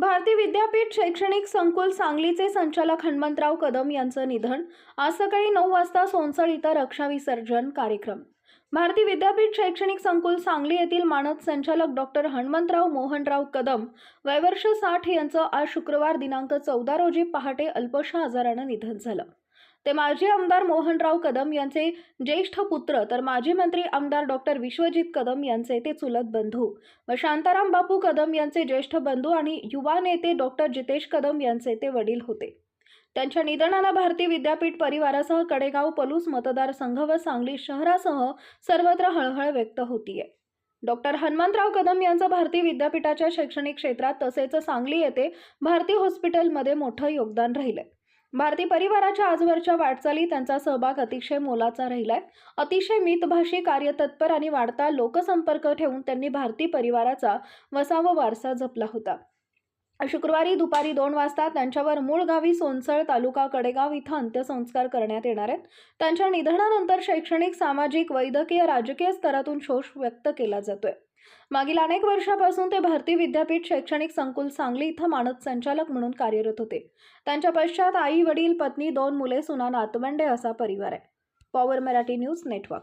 भारती विद्यापीठ शैक्षणिक संकुल सांगलीचे संचालक हनुमंतराव कदम यांचं निधन. आज सकाळी नऊ वाजता सोनसळ इथं रक्षाविसर्जन कार्यक्रम. भारती विद्यापीठ शैक्षणिक संकुल सांगली येथील मानद संचालक डॉक्टर हनुमंतराव मोहनराव कदम वयवर्ष साठ यांचं आज शुक्रवार दिनांक चौदा रोजी पहाटे अल्पशा आजारानं निधन झालं. ते माजी आमदार मोहनराव कदम यांचे ज्येष्ठ पुत्र तर माजी मंत्री आमदार डॉक्टर विश्वजित कदम यांचे ते चुलत बंधू. व शांताराम बापू कदम यांचे ज्येष्ठ बंधू आणि युवा नेते डॉक्टर जितेश कदम यांचे ते वडील होते. त्यांच्या निधनानं भारती विद्यापीठ परिवारासह कडेगाव पलूस मतदारसंघ व सांगली शहरासह सर्वत्र हळहळ व्यक्त होतीये. डॉक्टर हनुमंतराव कदम यांचं भारती विद्यापीठाच्या शैक्षणिक क्षेत्रात तसेच सांगली येथे भारती हॉस्पिटलमध्ये मोठं योगदान राहिलंय. भारतीय परिवाराच्या आजवरच्या वाटचाली त्यांचा सहभाग अतिशय मोलाचा राहिलाय. अतिशय मितभाषी कार्यतत्पर आणि वाढता लोकसंपर्क ठेवून त्यांनी भारतीय परिवाराचा वसावा वारसा जपला होता. शुक्रवारी दुपारी दोन वाजता त्यांच्यावर मूळ गावी सोनसळ तालुका कडेगाव इथं अंत्यसंस्कार करण्यात येणार आहेत. त्यांच्या निधनानंतर शैक्षणिक सामाजिक वैद्यकीय राजकीय स्तरातून शोष व्यक्त केला जातोय. मागील अनेक वर्षापासून ते भारती विद्यापीठ शैक्षणिक संकुल सांगली इथं मानद संचालक म्हणून कार्यरत होते. त्यांच्या पश्चात आई वडील पत्नी दोन मुले सुना नातवंडे असा परिवार आहे. Power Marathi news network.